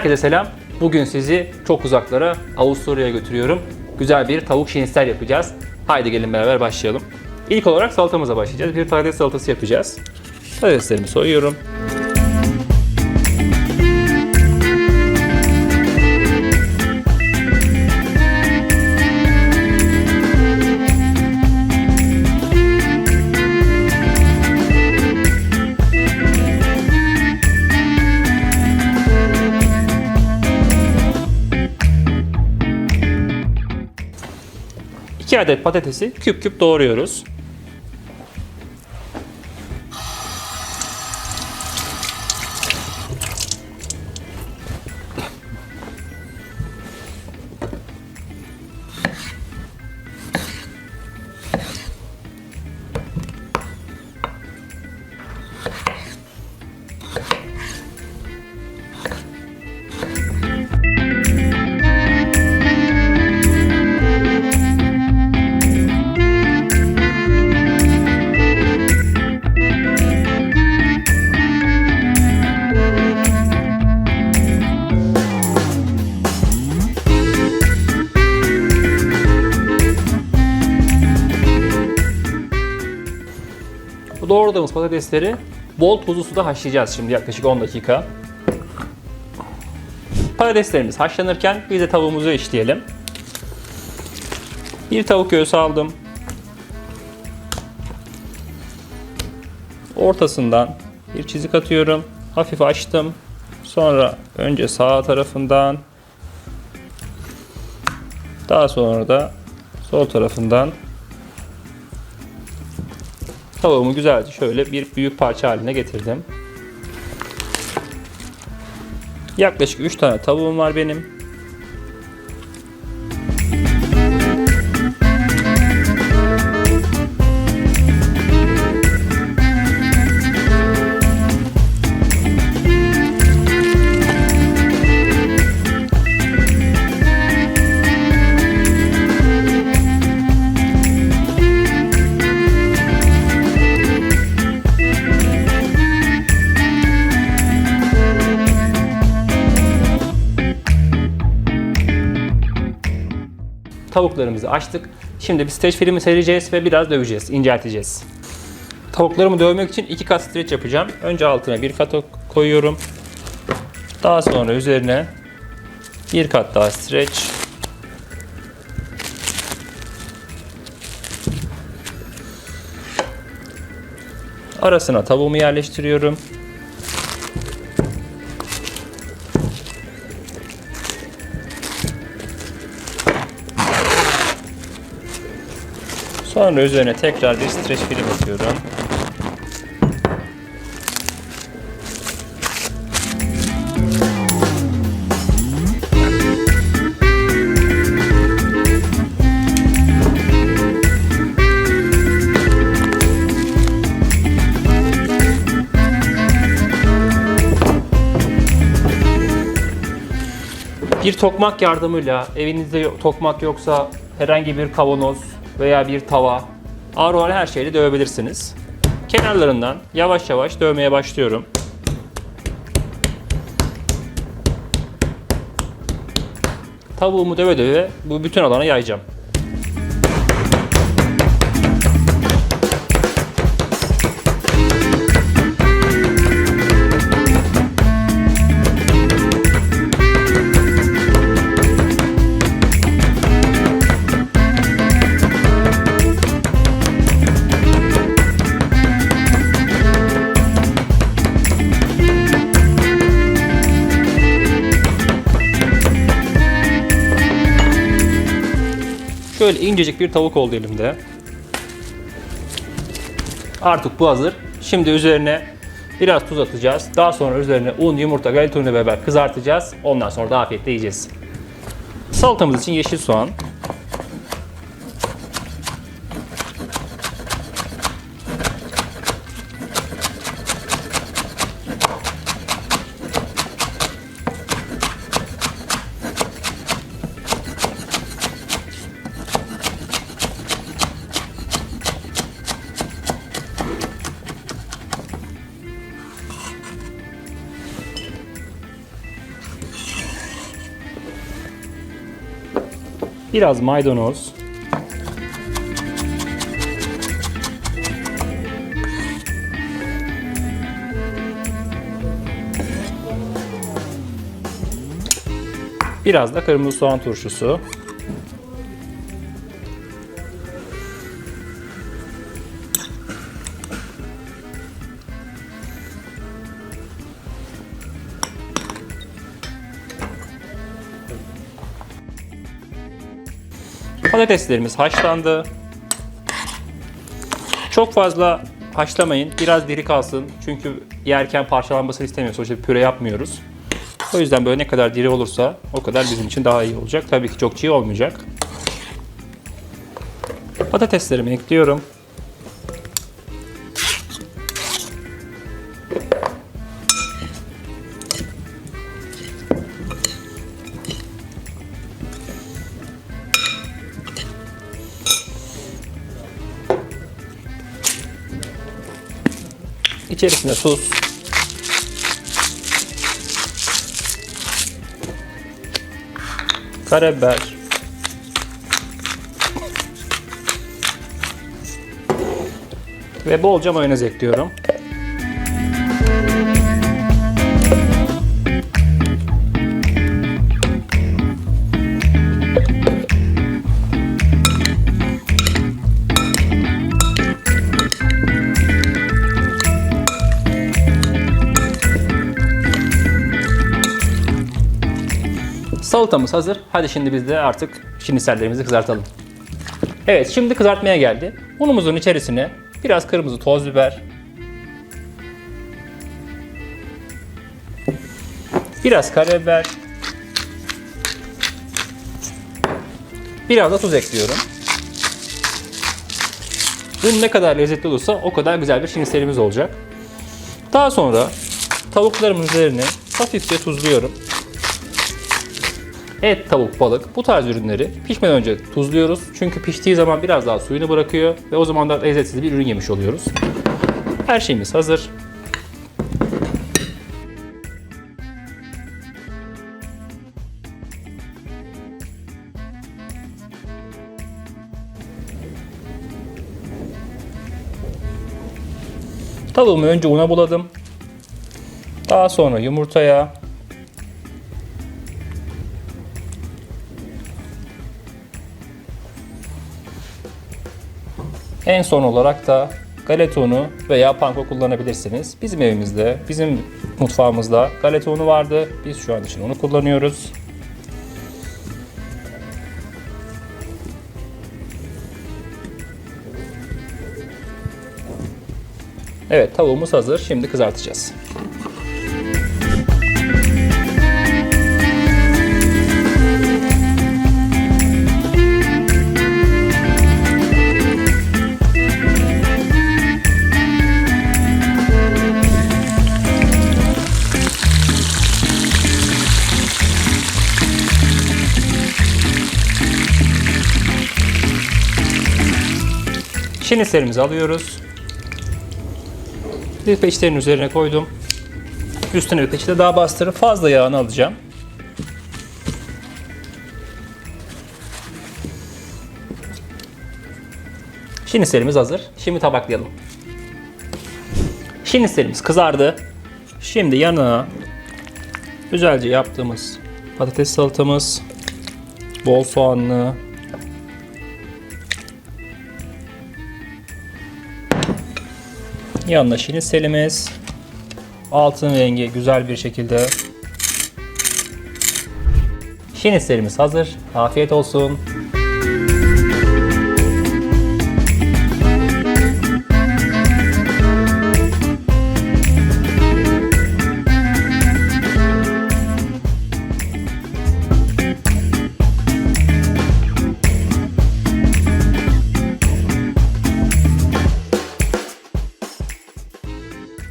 Herkese selam. Bugün sizi çok uzaklara Avusturya'ya götürüyorum. Güzel bir tavuk şinistel yapacağız. Haydi gelin beraber başlayalım. İlk olarak salatamıza başlayacağız. Bir patates salatası yapacağız. Patateslerimi soyuyorum. İki adet patatesi küp küp doğruyoruz. Doğradığımız patatesleri bol tuzlu suda haşlayacağız şimdi yaklaşık 10 dakika. Patateslerimiz haşlanırken biz de tavuğumuzu işleyelim. Bir tavuk göğsü aldım. Ortasından bir çizik atıyorum. Hafif açtım. Sonra önce sağ tarafından daha sonra da sol tarafından Tavuğumu güzelce şöyle bir büyük parça haline getirdim. Yaklaşık 3 tane tavuğum var benim. Tavuklarımızı açtık. Şimdi bir streç filmi sereceğiz ve biraz döveceğiz, incelteceğiz. Tavuklarımı dövmek için iki kat streç yapacağım. Önce altına bir kat koyuyorum. Daha sonra üzerine bir kat daha streç. Arasına tavuğumu yerleştiriyorum. Sonra üzerine tekrar bir streç film atıyorum. Bir tokmak yardımıyla evinizde tokmak yoksa herhangi bir kavanoz veya bir tava ağır olan her şeyle dövebilirsiniz. Kenarlarından yavaş yavaş dövmeye başlıyorum. Tavuğumu döve döve bu bütün alana yayacağım. Şöyle incecik bir tavuk oldu elimde. Artık bu hazır. Şimdi üzerine biraz tuz atacağız. Daha sonra üzerine un, yumurta, galeta unu beraber kızartacağız. Ondan sonra da afiyetle yiyeceğiz. Salatamız için yeşil soğan. Biraz maydanoz. Biraz da kırmızı soğan turşusu. Patateslerimiz haşlandı. Çok fazla haşlamayın. Biraz diri kalsın. Çünkü yerken parçalanmasını istemiyoruz. Sonuçta bir püre yapmıyoruz. O yüzden böyle ne kadar diri olursa o kadar bizim için daha iyi olacak. Tabii ki çok çiğ olmayacak. Patateslerimi ekliyorum. İçerisine tuz, karabiber, ve bolca mayonez ekliyorum. Salatamız hazır. Hadi şimdi biz de artık şinisellerimizi kızartalım. Evet şimdi kızartmaya geldi. Unumuzun içerisine biraz kırmızı toz biber, biraz karabiber, biraz da tuz ekliyorum. Un ne kadar lezzetli olursa o kadar güzel bir şiniselimiz olacak. Daha sonra tavuklarımın üzerine hafifçe tuzluyorum. Et, tavuk, balık bu tarz ürünleri pişmeden önce tuzluyoruz. Çünkü piştiği zaman biraz daha suyunu bırakıyor ve o zaman da lezzetsiz bir ürün yemiş oluyoruz. Her şeyimiz hazır. Tavuğumu önce una buladım. Daha sonra yumurtaya, En son olarak da galeta unu veya panko kullanabilirsiniz. Bizim evimizde, bizim mutfağımızda galeta unu vardı. Biz şu an için onu kullanıyoruz. Evet tavuğumuz hazır. Şimdi kızartacağız. Şinislerimizi alıyoruz. Bir peçetenin üzerine koydum. Üstüne bir peçete daha bastırıp fazla yağını alacağım. Şinislerimiz hazır. Şimdi tabaklayalım. Şinislerimiz kızardı. Şimdi yanına güzelce yaptığımız patates salatamız, bol soğanlı, Yanına şiniselimiz. Altın rengi güzel bir şekilde. Şiniselimiz hazır. Afiyet olsun.